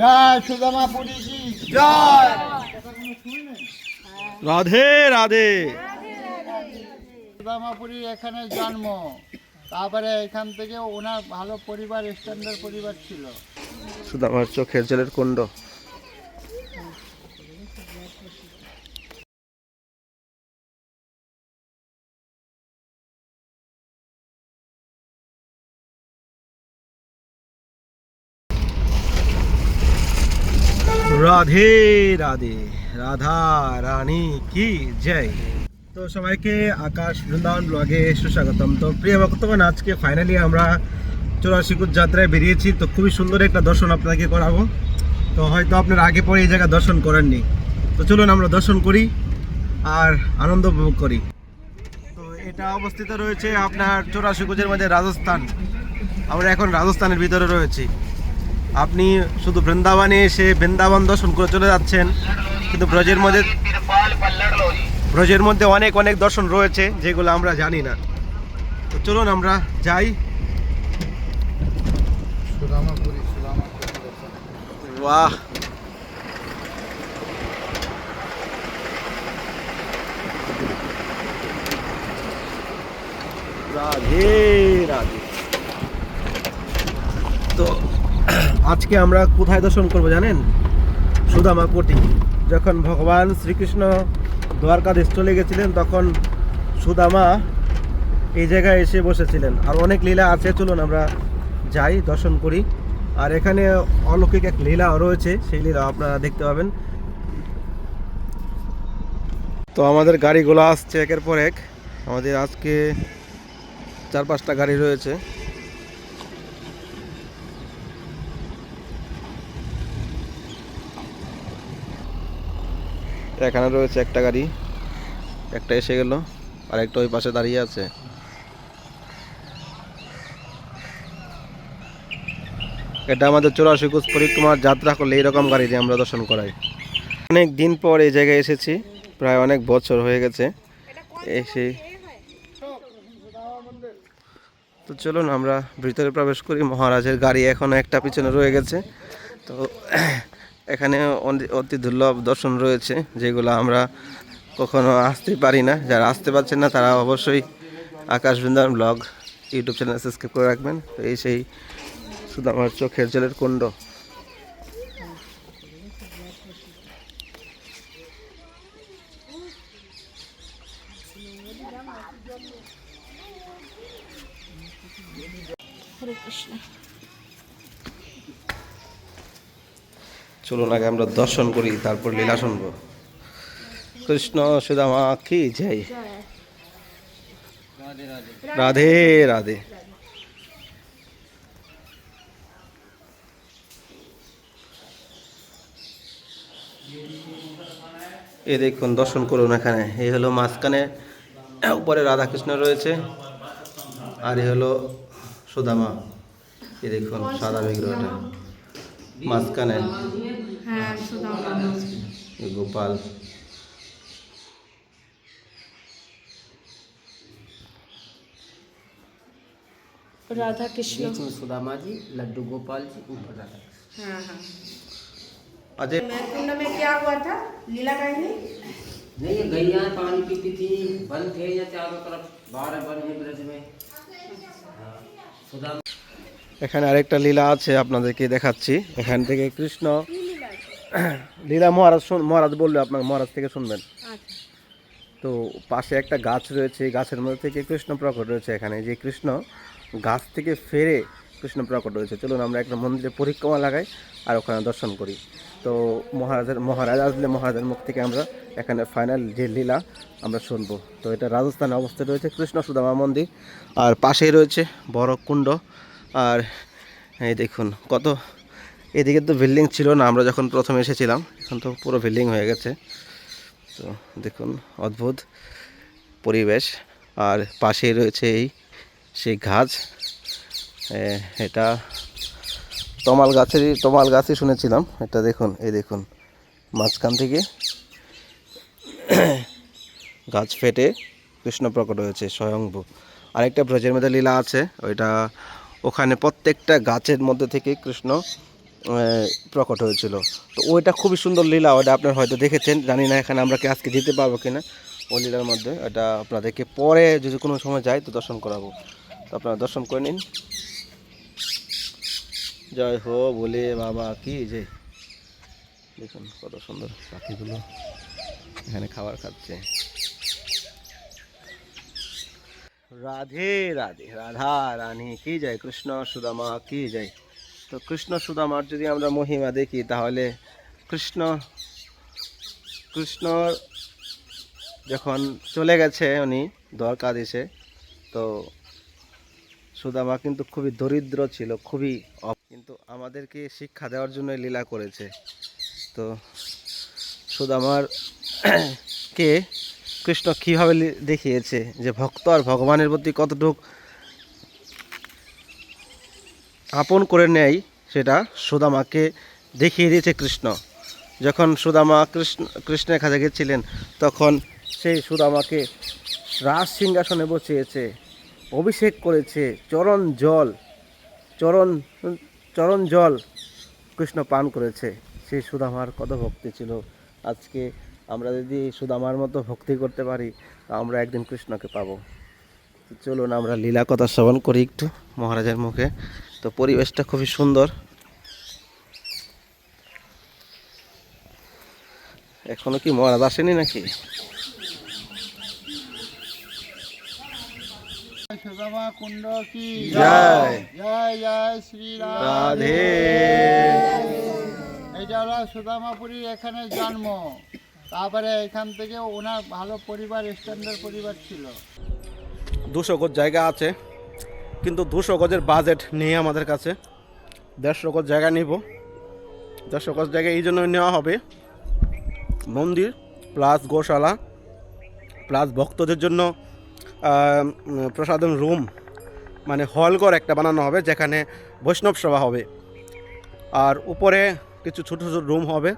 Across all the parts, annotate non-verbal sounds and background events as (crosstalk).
জয় সুদামা পুরীজি জয়। রাধে রাধে। সুদামাপুরী এখানে জন্ম। তারপরে এখান থেকে ওনার ভালো পরিবার স্ট্যান্ডার্ড পরিবার ছিল। সুদামার চোখের জলের কুণ্ড। রাধে রাধে, রাধা রানী কি জয়। তো সবাইকে আকাশ বৃন্দাবন ব্লগে সুস্বাগতম। তো প্রিয় ভক্তগণ, আজকে ফাইনালি আমরা চৌরাশিকুর যাত্রায় বেরিয়েছি। তো খুবই সুন্দর একটা দর্শন আপনাকে করাবো। তো হয়তো আপনারা আগে পরে এই জায়গা দর্শন করেননি। তো চলুন আমরা দর্শন করি আর আনন্দ উপভোগ করি। তো এটা অবস্থিত রয়েছে আপনার চোরাশিকুজের মধ্যে রাজস্থান। আমরা এখন রাজস্থানের ভিতরে রয়েছি। আপনি শুধু বৃন্দাবনে এসে বৃন্দাবন দর্শন করে চলে যাচ্ছেন। কিন্তু ব্রজের মধ্যে ব্রজের মধ্যে অনেক অনেক দর্শন রয়েছে যেগুলো আমরা জানি না। তো চলুন আমরা যাই। বাহ। রাধে রাধে। তো আজকে আমরা কোথায় দর্শন করব জানেন? সুদামা কোটি। যখন ভগবান শ্রীকৃষ্ণ দ্বারকাদেশ চলে গেছিলেন, তখন সুদামা এই জায়গায় এসে বসেছিলেন। আর অনেক লীলা আছে, চলুন আমরা যাই, দর্শন করি। আর এখানে অলৌকিক এক লীলা রয়েছে, সেই লীলা আপনারা দেখতে পাবেন। তো আমাদের গাড়িগুলো আসছে একের পর এক। আমাদের আজকে চার পাঁচটা গাড়ি রয়েছে। এখানে রয়েছে একটা গাড়ি। একটা এসে গেল আর একটা ওই পাশে দাঁড়িয়ে আছে। এটা আমাদের চৌরাশি কোচ পরিক্রমার যাত্রা করলে এইরকম গাড়ি দিয়ে আমরা দর্শন করাই। অনেক দিন পর এই জায়গায় এসেছি, প্রায় অনেক বছর হয়ে গেছে। এসে তো চলুন আমরা ভিতরে প্রবেশ করি, মহারাজের গাড়ি এখনও একটা পিছনে রয়ে গেছে। তো এখানে অতি দুর্লভ দর্শন রয়েছে, যেগুলো আমরা কখনো আসতে পারি না। যারা আসতে পারছেন না, তারা অবশ্যই Akash Brindaban blog YouTube channel subscribe করে রাখবেন। তো এই সেই শুধু আমার চোখের জলের কুণ্ড হরে কৃষ্ণ চলুন আগে আমরা দর্শন করি, তারপর লীলা শুনব। কৃষ্ণ সুদামা কি যাই রাধে রাধে। এ দেখুন, দর্শন করুন এখানে। এই হলো মাঝখানে, উপরে রাধাকৃষ্ণ রয়েছে, আর এ হলো সুদামা এ দেখুন, সাদা বিগ্রহটা মাঝখানে। হ্যাঁ সুদামা এই গোপাল রাধা কৃষ্ণ बीच में सुदामा जी लड्डू गोपाल जी ऊपर राधा हाँ हाँ अजय कुंड में क्या हुआ था लीला कहीं नहीं ये गैया पानी पीती थी वन थे या चारों तरफ बारह वन है ब्रज में हाँ, सुदामा এখানে আরেকটা লীলা আছে আপনাদেরকে দেখাচ্ছি এখান থেকে কৃষ্ণ লীলা মহারাজ শুন মহারাজ বললে আপনার মহারাজ থেকে শুনবেন। তো পাশে একটা গাছ রয়েছে এই গাছের মধ্যে থেকে কৃষ্ণ প্রকট রয়েছে এখানে। যে কৃষ্ণ গাছ থেকে ফেরে কৃষ্ণ প্রকট রয়েছে। চলুন আমরা একটা মন্দিরে পরিক্রমা লাগাই আর ওখানে দর্শন করি। তো মহারাজের মহারাজ আসলে মহারাজের মুখ থেকে আমরা এখানে ফাইনাল যে লীলা আমরা শুনব। তো এটা রাজস্থানে অবস্থিত রয়েছে কৃষ্ণ সুদামা মন্দির। আর পাশেই রয়েছে বড় কুণ্ড। আর এই দেখুন কত এদিকে তো বিল্ডিং ছিল না, আমরা যখন প্রথম এসেছিলাম, এখন তো পুরো বিল্ডিং হয়ে গেছে। তো দেখুন, অদ্ভুত পরিবেশ। আর পাশেই রয়েছে এই সেই গাছ। এটা তমাল গাছেরই তমাল গাছই শুনেছিলাম। এটা দেখুন, এই দেখুন, মাঝখান থেকে (coughs) গাছ ফেটে কৃষ্ণ প্রকট হয়েছে, স্বয়ংভূ। আরেকটা ব্রজের মধ্যে লীলা আছে, ওইটা ওখানে প্রত্যেকটা গাছের মধ্যে থেকে কৃষ্ণ প্রকট হয়েছিল। তো ওইটা খুবই সুন্দর লীলা ওটা আপনারা হয়তো দেখেছেন। জানি না এখানে আমরা কি আজকে যেতে পারব কিনা। ওই লীলার মধ্যে এটা আপনাদেরকে পরে যদি কোনো সময় যাই তো দর্শন করাবো। তো আপনারা দর্শন করে নিন। জয় হো বলে বাবা, কি যে। দেখুন কত সুন্দর পাখিগুলো এখানে খাবার খাচ্ছে। রাধে রাধে, রাধা রানী, কি যায় কৃষ্ণ সুদামা, কি যায় তো কৃষ্ণ সুদামার যদি আমরা মহিমা দেখি, তাহলে কৃষ্ণ কৃষ্ণ যখন চলে গেছে উনি দ্বারকা দেশে তো সুদামা কিন্তু খুবই দরিদ্র ছিল, খুবই কিন্তু আমাদেরকে শিক্ষা দেওয়ার জন্য লীলা করেছে। তো সুদামার (clears throat) কে কৃষ্ণ কীভাবে দেখিয়েছে, যে ভক্ত আর ভগবানের প্রতি কতটুক আপন করে নেয় সেটা সুদামাকে দেখিয়ে দিয়েছে কৃষ্ণ। যখন সুদামা কৃষ্ণ, কৃষ্ণের কাছে গেছিলেন, তখন সেই সুদামাকে রাজ সিংহাসনে বসিয়েছে, অভিষেক করেছে, চরণ জল, চরণ চরণ জল কৃষ্ণ পান করেছে। সেই সুদামার কত ভক্তি ছিল। আজকে আমরা যদি সুদামার মতো ভক্তি করতে পারি আমরা একদিন কৃষ্ণকে পাবো। চলুন, আমরা লীলা কথা শ্রবণ করি একটু মহারাজের মুখে। তো পরিবেশটা খুবই সুন্দর। এখনও কি মহারাজ আসেনি নাকি? সুদামা কুণ্ড কি জয়। জয় জয় শ্রীরাম। রাধে। এইটা হলো সুদামাপুরীর এখানে জন্ম। তারপরে এখান থেকে ওনার ভালো পরিবার স্ট্যান্ডার্ড পরিবার ছিল। দুশো গজ জায়গা আছে। কিন্তু দুশো গজের বাজেট নেই আমাদের কাছে। দেড়শো গজ জায়গা নিব। দেড়শো গজ জায়গা এই জন্য নেওয়া হবে। মন্দির প্লাস গোশালা প্লাস ভক্তদের জন্য প্রসাদম রুম মানে হলঘর একটা বানানো হবে, যেখানে বৈষ্ণব সভা হবে। আর উপরে কিছু ছোটো ছোটো রুম হবে।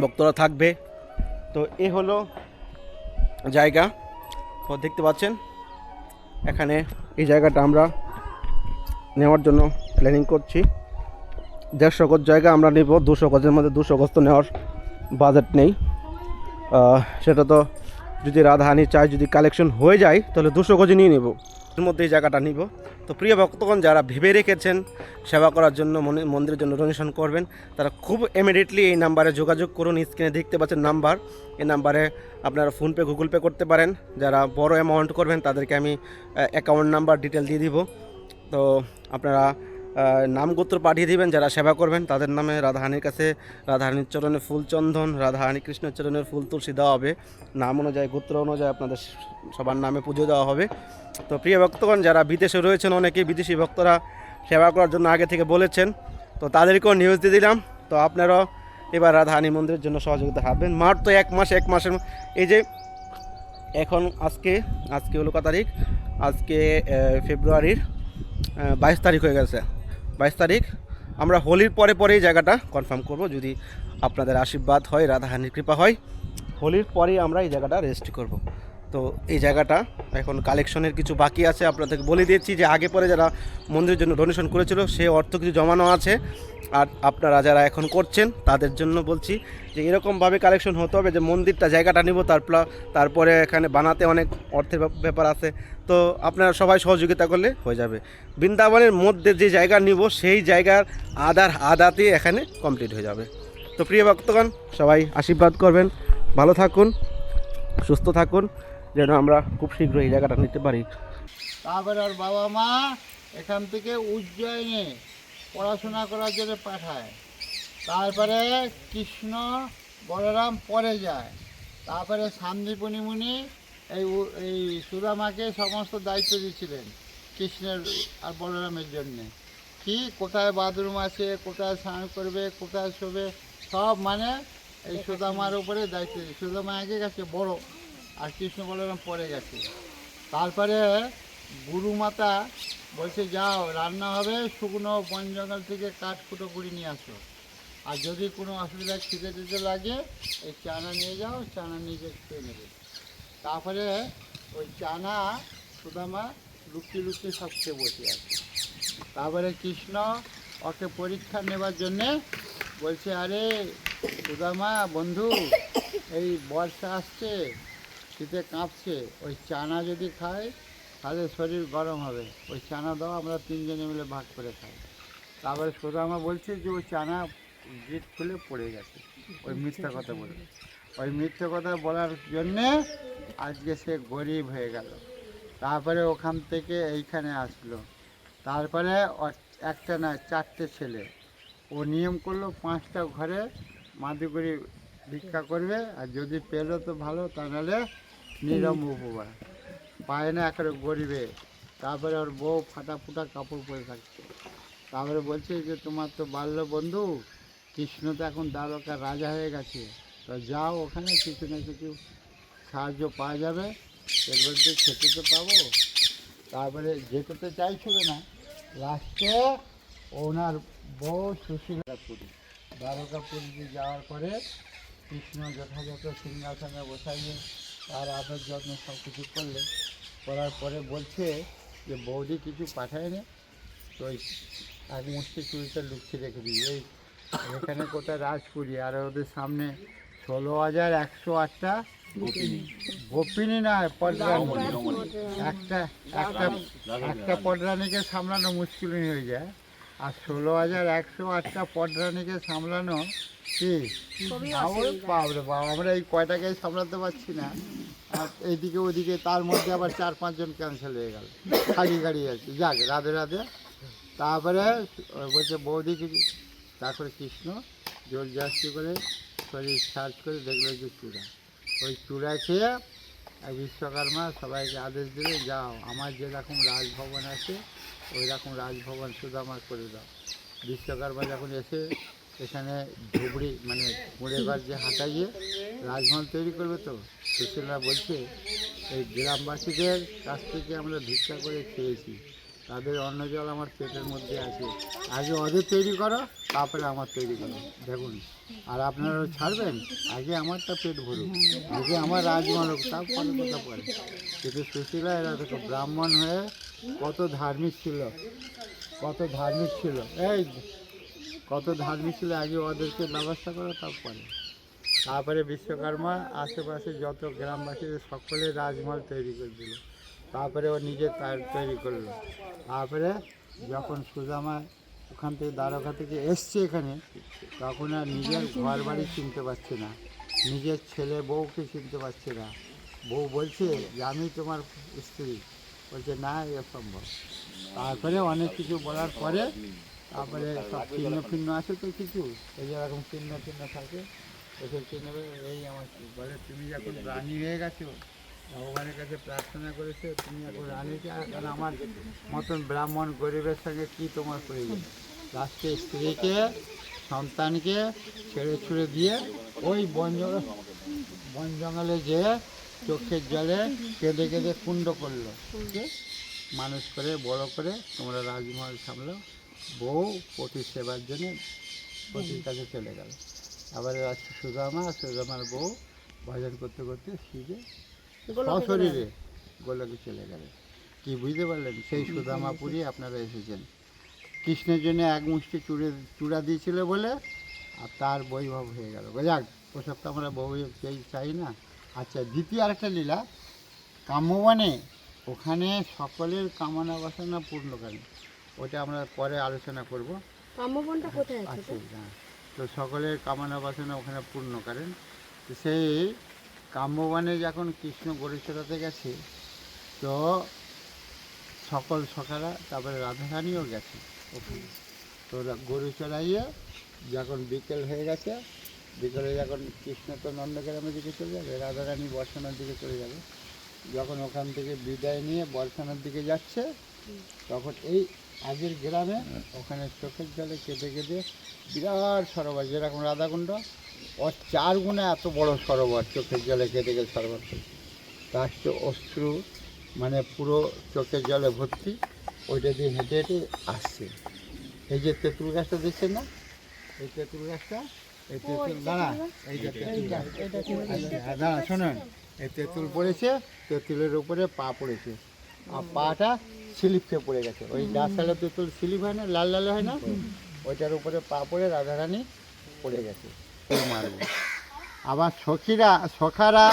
ভক্তরা থাকবে। তো এ হলো জায়গা। দেখতে পাচ্ছেন এখানে এই জায়গাটা আমরা নেওয়ার জন্য প্ল্যানিং করছি। দেড়শো গজ জায়গা আমরা নেব, দুশো গজের মধ্যে দুশো গজ তো নেওয়ার বাজেট নেই। সেটা তো যদি রাধাহানি চাই যদি কালেকশন হয়ে যায়, তাহলে দুশো গজে নিয়ে নেব। মধ্যে এই জায়গাটা নিব। তো প্রিয় ভক্তগণ, যারা ভেবে রেখেছেন সেবা করার জন্য, মনে- মন্দিরের জন্য ডোনেশন করবেন, তারা খুব ইমিডিয়েটলি এই নাম্বারে যোগাযোগ করুন। স্ক্রিনে দেখতে পাচ্ছেন নাম্বার। এই নাম্বারে আপনারা ফোনপে, গুগল পে করতে পারেন। যারা বড় অ্যামাউন্ট করবেন, তাদেরকে আমি অ্যাকাউন্ট নাম্বার ডিটেল দিয়ে দিব। তো আপনারা আহ, নাম গোত্র পাঠিয়ে দিবেন যারা সেবা করবেন তাদের নামে রাধাহানির কাছে রাধাহানির চরণে ফুল চন্দন রাধাহানি কৃষ্ণের চরণের ফুল তুলসী দেওয়া হবে। নাম অনুযায়ী গোত্র অনুযায়ী আপনাদের সবার নামে পুজো দেওয়া হবে। তো প্রিয় ভক্তগণ যারা বিদেশে রয়েছেন অনেকেই বিদেশি ভক্তরা সেবা করার জন্য আগে থেকে বলেছেন। তো তাদেরকেও নিউজ দিয়ে দিলাম। তো আপনারাও এবার রাধাহানি মন্দিরের জন্য সহযোগিতা হারবেন। মার তো এক মাস এক মাসের এই যে এখন আজকে আজকে হলো তারিখ? আজকে ফেব্রুয়ারির বাইশ তারিখ হয়ে গেছে। বাইশ তারিখ। আমরা হোলির পরে পরেই জায়গাটা কনফার্ম করব। যদি আপনাদের আশীর্বাদ হয়, রাধাহানির কৃপা হয়, হোলির পরেই আমরা এই জায়গাটা রেজিস্ট্রি করব। তো এই জায়গাটা এখন কালেকশনের কিছু বাকি আছে। আপনাদেরকে বলে দিয়েছি যে আগে পরে যারা মন্দিরের জন্য ডোনেশন করেছিল, সে অর্থ কিছু জমানো আছে। আর আপনারা যারা এখন করছেন, তাদের জন্য বলছি যে এরকমভাবে কালেকশন হতে হবে যে মন্দিরটা, জায়গাটা নিব তারপর তারপরে এখানে বানাতে অনেক অর্থের ব্যাপার আছে। তো আপনারা সবাই সহযোগিতা করলে হয়ে যাবে। বৃন্দাবনের মধ্যে যে জায়গা নিব, সেই জায়গার আধার আদাতে এখানে কমপ্লিট হয়ে যাবে। তো প্রিয় ভক্তগণ, সবাই আশীর্বাদ করবেন। ভালো থাকুন, সুস্থ থাকুন। যেন আমরা খুব শীঘ্র এই জায়গাটা নিতে পারি। তারপরে ওর বাবা মা এখান থেকে উজ্জয়নে পড়াশোনা করার জন্য পাঠায়। তারপরে কৃষ্ণ বলরাম পরে যায়। তারপরে শান্তিপুনি মুনি এই এই সুদামাকে সমস্ত দায়িত্ব দিয়েছিলেন কৃষ্ণের আর বলরামের জন্যে। কি? কোথায় বাথরুম আছে কোথায় স্নান করবে, কোথায় শোবে? সব মানে এই সুদামার উপরে দায়িত্ব দিয়ে সুদামা আগে গেছে, বড়। আর কৃষ্ণ বলরাম পরে গেছে। তারপরে গুরু মাতা বলছে, যাও, রান্না হবে, শুকনো বন জঙ্গল থেকে কাঠ কুটো করে নিয়ে আসো। আর যদি কোনো অসুবিধা খিদে দিতে লাগে, এই চানা নিয়ে যাও, চানা নিজে খেয়ে নেবে। তারপরে ওই চানা, সুদামা, লুকিয়ে লুকিয়ে সব খেয়ে বসে আছে। তারপরে কৃষ্ণ ওকে পরীক্ষা নেবার জন্যে বলছে, আরে সুদামা, বন্ধু, এই বর্ষা আসছে শীতে কাঁপছে, ওই চানা যদি খায়, তাহলে শরীর গরম হবে। ওই চানা দাও, আমরা তিনজনে মিলে ভাগ করে খাই। তারপরে সুদামা বলছে যে, ওই চানা জিট খুলে পড়ে গেছে। ওই মিথ্যা কথা বলে। ওই মিথ্যে কথা বলার জন্যে আজকে সে গরিব হয়ে গেল। তারপরে ওখান থেকে এইখানে আসলো। তারপরে একটা না, চারটে ছেলে। ও নিয়ম করল, পাঁচটা ঘরে মাদুগুড়ি ভিক্ষা করবে, আর যদি পেল তো ভালো, তা নাহলে নিরম উপবার পায় না একেবারে গরিবে। তারপরে ওর বউ ফাটা ফুটা কাপড় পরে থাকছে তারপরে বলছে যে, তোমার তো বাল্য বন্ধু। কৃষ্ণ তো এখন দ্বারকার রাজা হয়ে গেছে। তো যাও ওখানে, কিছু না কিছু সাহায্য পাওয়া যাবে। এর বলতে খেতে তো পাবো। তারপরে যেতে তো চাইছিল না লাস্টে ওনার বউ সুশীলাপুরী দ্বারকাপুরীতে যাওয়ার পরে কৃষ্ণ যথাযথ সিংহাসনে বসাইয়ে তার আদর যত্ন সব কিছু করলে, করার পরে বলছে যে, বৌদি কিছু পাঠায় না, তো ওই এক মুষ্টি চুরিটা লুকিয়ে রেখে দিই এই এখানে কোথায় রাজপুরি, আর ওদের সামনে ষোলো হাজার একশো আটটা গোপিনী। না পদ্রানী একটা একটা একটা পদ্রানীকে সামলানো মুশকিল হয়ে যায়। আর ষোলো হাজার একশো আটটা পদ্রানীকে সামলানো কি? আমার বাবরে বাবা আমরা এই কয়টাকেই সামলাতে পারছি না। আর এইদিকে ওদিকে তার মধ্যে আবার চার পাঁচজন ক্যান্সেল হয়ে গেল। খালি গাড়ি আছে। যাক রাধে রাধে। তারপরে বলছে বৌদি তারপরে কৃষ্ণ জল জাস্তি করে শরীর সার্চ করে দেখল যে চূড়া। ওই চূড়া খেয়ে আর বিশ্বকর্মা সবাইকে আদেশ দিলে যাও আমার যেরকম রাজভবন আছে ওই রকম রাজভবন শুধু আমার করে দাও। বিশ্বকর্মা যখন এসে এখানে ধুবড়ি মানে মুড়ে ঘর যে হাঁটাইয়ে রাজভবন তৈরি করবে তো সুশীলরা বলছে, এই গ্রামবাসীদের কাছ থেকে আমরা ভিক্ষা করে খেয়েছি। তাদের অন্ন জল আমার পেটের মধ্যে আছে। আগে ওদের তৈরি করো তারপরে আমার তৈরি করো। দেখুন আর আপনারা ছাড়বেন? আগে আমারটা পেট ভরুক। আগে আমার রাজমহল হোক, তারপরে কথা পরে কিন্তু সুশীলা এরা দেখো ব্রাহ্মণ হয়ে কত ধার্মিক ছিল। কত ধার্মিক ছিল। এই কত ধার্মিক ছিল আগে ওদেরকে ব্যবস্থা করো তারপরে তারপরে বিশ্বকর্মা আশেপাশে যত গ্রামবাসীদের সকলে রাজমহল তৈরি করে দিল। তারপরে ও নিজে তার তৈরি করল। তারপরে যখন সুদামা ওখান থেকে দ্বারকা থেকে এসছে এখানে, তখন আর নিজের ঘর বাড়ি চিনতে পারছে না। নিজের ছেলে বউকে চিনতে পারছে না। বউ বলছে, যে আমি তোমার স্ত্রী। বলছে, না, এ সম্ভব তারপরে অনেক কিছু বলার পরে তারপরে সব চিহ্ন ফিহ্ন আছে তো কিছু? এই যে এরকম চিহ্ন ফিহ্ন থাকে ওসব চিহ্ন, এই আমার বলে, তুমি যখন রানী হয়ে গেছো ভগবানের কাছে প্রার্থনা করেছে, তুমি এখন রানী এখন আমার মতন ব্রাহ্মণ গরিবের সঙ্গে কি তোমার প্রয়োজন? লাস্টে স্ত্রীকে, সন্তানকে ছেড়ে ছুড়ে দিয়ে ওই বন জঙ্গল, বন জঙ্গলে যে চোখের জলে কেঁদে কেঁদে কুণ্ড করল। মানুষ করে, বড় করে, তোমরা রাজমহল সামলো বউ পতির সেবার জন্য পতির কাছে চলে গেল। আবার আছে সুদামা, সুদামার বউ ভজন করতে করতে শিখে সশরীরে গোলকে চলে গেল। কি বুঝতে পারলেন? সেই সুদামাপুরি আপনারা এসেছেন। কৃষ্ণের জন্য এক মুষ্টি চুড়ে চূড়া দিয়েছিল বলে আর তার বৈভব হয়ে গেল। যাক ওসব তো আমরা বউ কেই চাই না। আচ্ছা দ্বিতীয় আরেকটা লীলা। কাম্যবনে ওখানে সকলের কামনা বাসনা পূর্ণ করে ওটা আমরা পরে আলোচনা করব। কাম্যবনটা কোথায় আছে? হ্যাঁ। তো সকলের কামনা বাসনা ওখানে পূর্ণ করেন। তো সেই কাম্যবনে যখন কৃষ্ণ গরিচড়াতে গেছে, তো সকল সখারা তারপরে রাধারানীও গেছে ওখানে। তো গরু চড়াইয়ে যখন বিকেল হয়ে গেছে, বিকেলে যখন কৃষ্ণ তো নন্দগ্রামের দিকে চলে যাবে, রাধারানী বর্ষানোর দিকে চলে যাবে। যখন ওখান থেকে বিদায় নিয়ে বর্ষানোর দিকে যাচ্ছে, তখন এই আগের গ্রামে ওখানে চোখের জলে কেঁদে কেঁদে বিরাট সরোবর, যেরকম রাধাকুণ্ড ওর চার গুণে এত বড় সরোবর চোখের জলে কেঁদে কেঁদে সরোবর। তার তো অশ্রু মানে পুরো চোখের জলে ভর্তি ওইটা দিয়ে হেঁটে হেঁটে আসছে। এই যে তেঁতুল গাছটা দেখছেন না? এই তেঁতুল গাছটা? এই তেঁতুল দাঁড়া এই যে তেঁতুল গাছ। আচ্ছা, হ্যাঁ, দাঁড়া শোনেন। এই তেঁতুল পড়েছে তেঁতুলের উপরে পা পড়েছে। আর পাটা স্লিপ খেয়ে পড়ে গেছে। ওই ডাসালে তেঁতুল স্লিপ হয় না লাল লাল হয় না? ওইটার উপরে পা পড়ে রাধারানী পড়ে গেছে। ওই মারব আবার সখীরা সখারা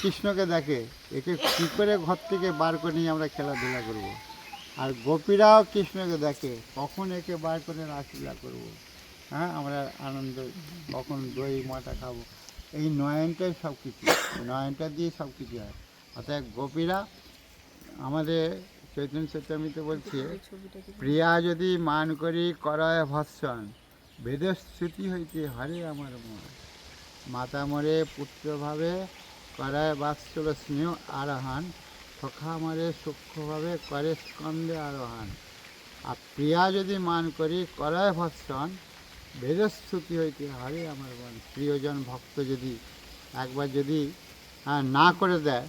কৃষ্ণকে দেখে একে কী করে ঘর থেকে বার করে নিয়ে আমরা খেলাধুলা করব। আর গোপীরাও কৃষ্ণকে দেখে কখন একে বার করে রাসলীলা করব। হ্যাঁ আমরা আনন্দ কখন দই মাটা খাব? এই নয়নটাই সব কিছু নয়নটা দিয়ে সব কিছু হয়। অর্থাৎ গোপীরা আমাদের চৈতন্য চৈতামিতে বলছে প্রিয়া যদি মান করি করয় ভৎসন বেদশ্রুতি হইতে হরে আমার মন। মাতা মরে পুত্রভাবে করায় বাৎসল স্নেহ আরোহণ সখা মরে সূক্ষ্মভাবে করে স্কন্দে আরোহণ আর প্রিয়া যদি মান করি করায় ভৎসন বেদশ্রুতি হইতে হরে আমার মন। প্রিয়জন ভক্ত যদি একবার যদি না করে দেয়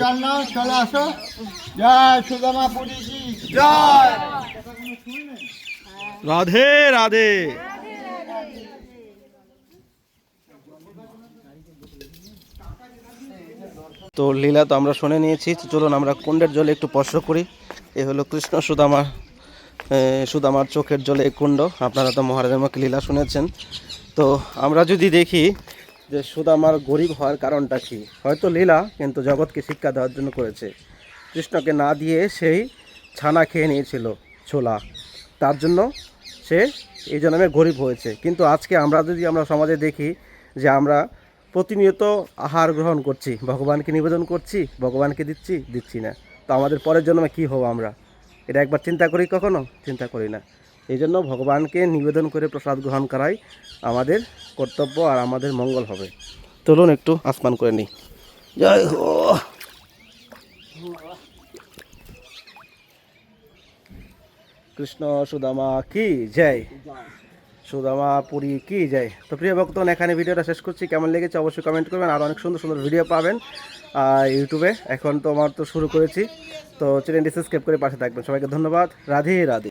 জন্য চলে আসো। জয় সুদামা পুরী কি জয়। রাধে রাধে। তো লীলা তো আমরা শুনে নিয়েছি। চলুন আমরা কুণ্ডের জলে একটু স্পর্শ করি। এ হলো কৃষ্ণ সুদামা সুদামার চোখের জলে কুণ্ড। আপনারা তো মহারাজের মুখে লীলা শুনেছেন। তো আমরা যদি দেখি যে সুদামার গরিব হওয়ার কারণটা কি? হয়তো লীলা কিন্তু জগৎকে শিক্ষা দেওয়ার জন্য করেছে। কৃষ্ণকে না দিয়ে সেই ছানা খেয়ে নিয়েছিল ছোলা। তার জন্য সে এই জন্মে গরিব হয়েছে। কিন্তু আজকে আমরা যদি আমরা সমাজে দেখি যে আমরা প্রতিনিয়ত আহার গ্রহণ করছি। ভগবানকে নিবেদন করছি, ভগবানকে দিচ্ছি দিচ্ছি না। তো আমাদের পরের জন্মে কী হব আমরা? এটা একবার চিন্তা করি কখনো? চিন্তা করি না। এই জন্য ভগবানকে নিবেদন করে প্রসাদ গ্রহণ করাই আমাদের কর্তব্য আর আমাদের মঙ্গল হবে। চলুন একটু আসমান করে নিই। জয় হো। কৃষ্ণ সুদামা কি? জয়। সুদামা পুরী কি যায়? তো প্রিয় ভক্তন এখানে ভিডিওটা শেষ করছি। কেমন লেগেছে অবশ্যই কমেন্ট করবেন আর অনেক সুন্দর সুন্দর ভিডিও পাবেন ইউটিউবে এখন তো আমার তো শুরু করেছি। তো চ্যানেলটি সাবস্ক্রাইব করে পাশে থাকবেন। সবাইকে ধন্যবাদ। রাধে রাধে।